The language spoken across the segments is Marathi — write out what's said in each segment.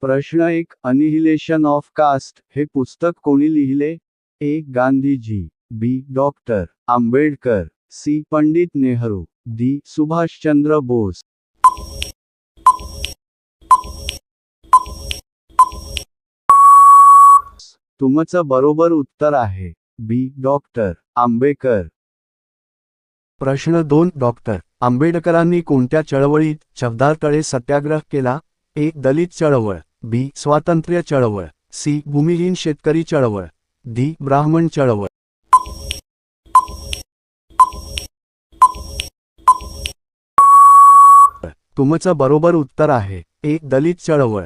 प्रश्न एक अनिहिलेशन ऑफ कास्ट हे पुस्तक कोणी लिहिले? A Gandhiji B doctor Ambedkar C Pandit Nehru D Subhashchandra Bose. तुमचं बरोबर उत्तर आहे बी डॉक्टर आंबेडकर. प्रश्न दोन डॉक्टर आंबेडकरांनी कोणत्या चळवळीत शब्दातळे सत्याग्रह केला? ए दलित चळवळ. बी. स्वातंत्र्य चळवळ. सी. भूमिहीन शेतकरी चळवळ. डी. ब्राह्मण चळवळ. तुमचं बरोबर उत्तर आहे. एक दलित चळवळ.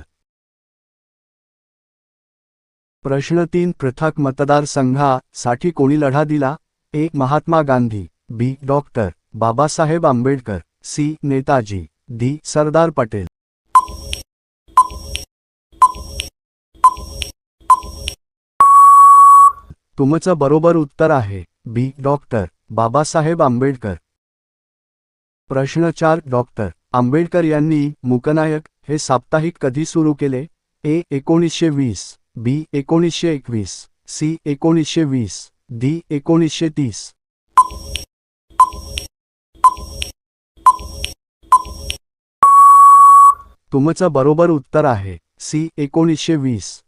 प्रश्न तीन. पृथक मतदारसंघासाठी कोणी लढा दिला? A. Mahatma Gandhi. B. Doctor. Babasaheb Ambedkar. C. Netaji. D. Sardar Patel. तुमचं बरोबर उत्तर आहे. बी. डॉक्टर. बाबासाहेब आंबेडकर. प्रश्न चार. डॉक्टर. आंबेडकर यांनी मुकनायक हे साप्ताहिक कधी सुरू केले? ए. एकोणीसशे वीस. बी. एकोणीसशे एकवीस. सी. एकोणीसशे वीस. डी. एकोणीसशे तीस. तुमचं बरोबर उत्तर आहे. सी. एकोणीसशे वीस.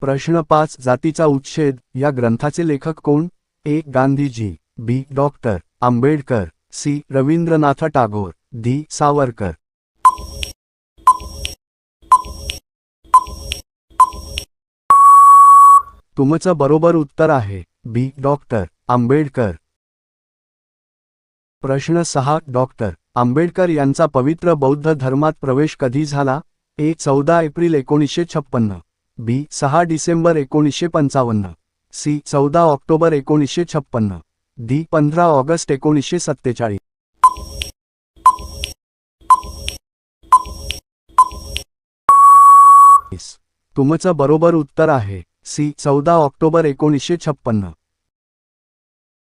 प्रश्न पाच जातीचा उच्छेद. या ग्रंथाचे लेखक कोण? A. Gandhiji B. Doctor. Ambedkar. C. Rabindranath Tagore. D. Savarkar. तुमचं बरोबर उत्तर आहे. बी. डॉक्टर. आंबेडकर. प्रश्न सहा डॉक्टर. आंबेडकर यांचा पवित्र बौद्ध धर्मात प्रवेश कधी झाला? ए. चौदा एप्रिल एकोणीसशे छप्पन्न. बी सहा डिसेंबर एकोणीसशे पंचावन्न. सी चौदा ऑक्टोबर एकोणीसशे छप्पन्न. डी पंधरा ऑगस्ट एकोणीसशे सत्तेचाळीस. तुमचं बरोबर उत्तर आहे. सी चौदा ऑक्टोबर एकोणीसशे छप्पन्न.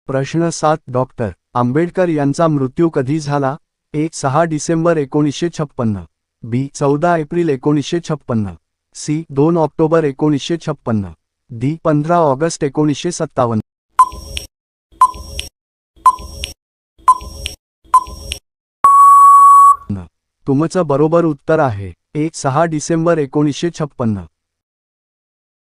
प्रश्न सात डॉक्टर आंबेडकर यांचा मृत्यू कधी झाला? ए सहा डिसेंबर एकोणीसशे छप्पन्न. बी चौदा एप्रिल एकोणीसशे छप्पन्न. सी दोन ऑक्टोबर एकोणीसशे छप्पन्न डी पंधरा ऑगस्ट एकोणीसशे सत्तावन्न. तुमचं बरोबर उत्तर आहे. एक सहा डिसेंबर एकोणीसशे छप्पन्न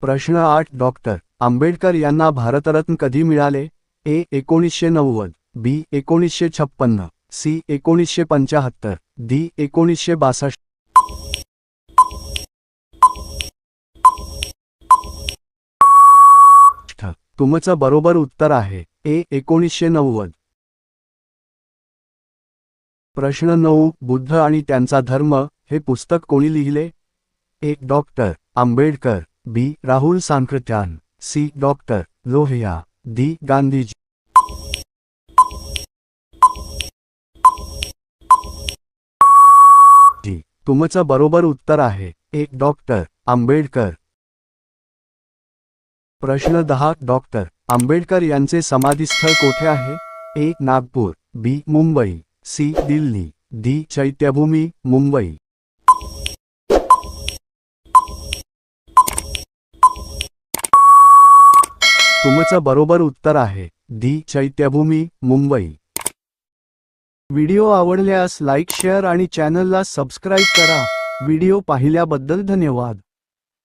प्रश्न आठ डॉक्टर आंबेडकर यांना भारतरत्न कधी मिळाले? ए एकोणीसशे नव्वद. बी एकोणीसशे छप्पन्न सी एकोणीसशे पंचाहत्तर. डी एकोणीसशे बासष्ट. तुमचं बरोबर उत्तर आहे. ए एकोणीसशे नव्वद. प्रश्न नऊ बुद्ध आणि त्यांचा धर्म हे पुस्तक कोणी लिहिले? एक doctor Ambedkar. B Rahul Sankrityayan C doctor Lohia. D Gandhiji. तुमचं बरोबर उत्तर आहे. एक डॉक्टर आंबेडकर. प्रश्न दहा डॉक्टर आंबेडकर यांचे समाधीस्थळ कोठे आहे? A Nagpur B Mumbai C Delhi D Chaityabhoomi Mumbai. तुमचं बरोबर उत्तर आहे दी चैत्यभूमी मुंबई. व्हिडिओ आवडल्यास लाईक शेअर आणि चॅनलला सबस्क्राईब करा. व्हिडिओ पाहिल्याबद्दल धन्यवाद.